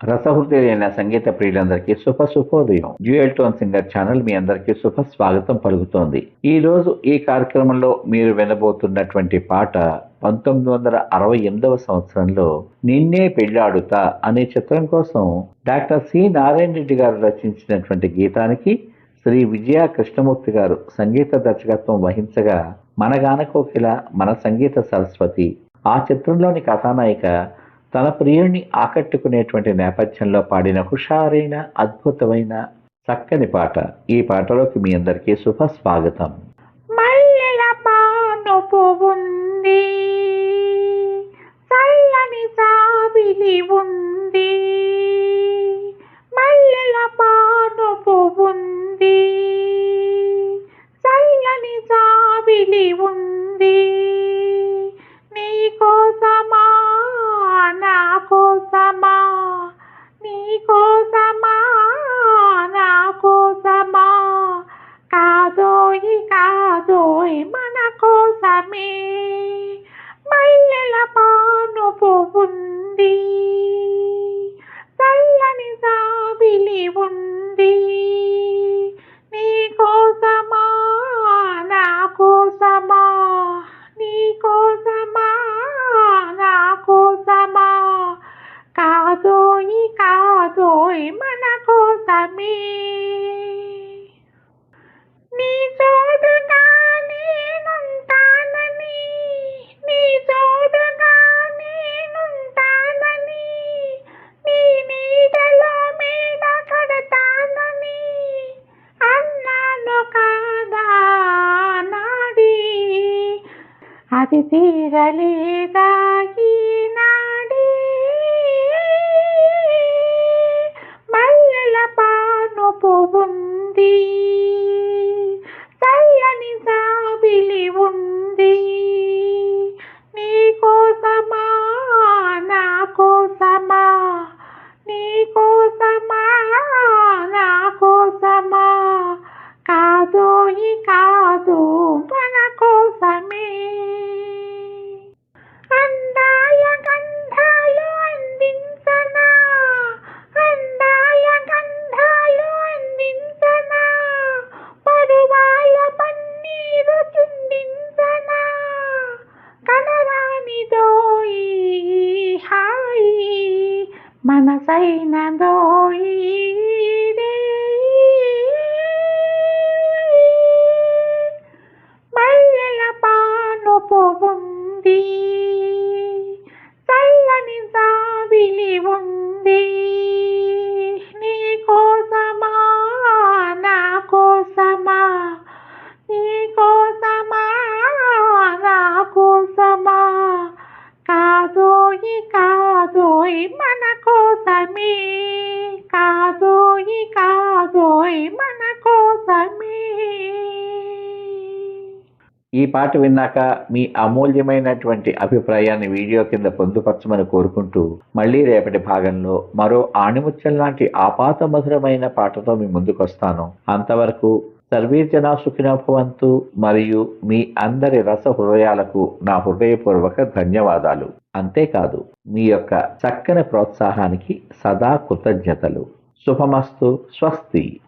రసహృదయులైన సంగీత ప్రియులందరికీ శుభ శుభోదయం. జ్యూయల్ టోన్ సింగర్ ఛానల్ మీ అందరికీ శుభ స్వాగతం పలుకుతోంది. ఈ రోజు ఈ కార్యక్రమంలో మీరు వినబోతున్నటువంటి పాట పంతొమ్మిది వందల అరవై ఎనిమిదవ సంవత్సరంలో నిన్నే పెళ్ళాడుతా అనే చిత్రం కోసం డాక్టర్ సి నారాయణ రెడ్డి గారు రచించినటువంటి గీతానికి శ్రీ విజయ కృష్ణమూర్తి గారు సంగీత దర్శకత్వం వహించగా మన గానకోకిల మన సంగీత సరస్వతి ఆ చిత్రంలోని కథానాయిక తన ప్రియుణ్ణి ఆకట్టుకునేటువంటి నేపథ్యంలో పాడిన హుషారైన అద్భుతమైన చక్కని పాట. ఈ పాటలోకి మీ అందరికీ శుభ స్వాగతం. మల్లెల పానుపు ఉంది చల్లని సాబిలి ఉంది. పోయి కాదోయ్ మన కోసమే. మల్లెల పానుపు ఉంది చల్లని సాబిలి ఉంది. నీ కోసమా? నా కోసమా? నీ కోసమా? నా కోసమా? కాదోయి కాదోయ్ మన కోసమే. అది తీరలేదా ఈనాడే మల్లెల పానుపు ఉంది మనసైన దోయి మల్లెల పానుపు ఉంది చల్లని సాబిలి ఉంది నీ కోసమా నా కోసమా నీ కోసమా నా కోసమా కాదోయి కాదోయి మన కాదోయి కాదోయి మన కోసమే. ఈ పాట విన్నాక మీ అమూల్యమైనటువంటి అభిప్రాయాన్ని వీడియో కింద పొందుపరచమని కోరుకుంటూ మళ్ళీ రేపటి భాగంలో మరో ఆణిముత్యం లాంటి ఆపాత మధురమైన పాటతో మీ ముందుకొస్తాను. అంతవరకు సర్వీర్జనా సుఖినోభవంతు మరియు మీ అందరి రస హృదయాలకు నా హృదయపూర్వక ధన్యవాదాలు. అంతేకాదు మీ యొక్క చక్కని ప్రోత్సాహానికి సదా కృతజ్ఞతలు. శుభమస్తు స్వస్తి.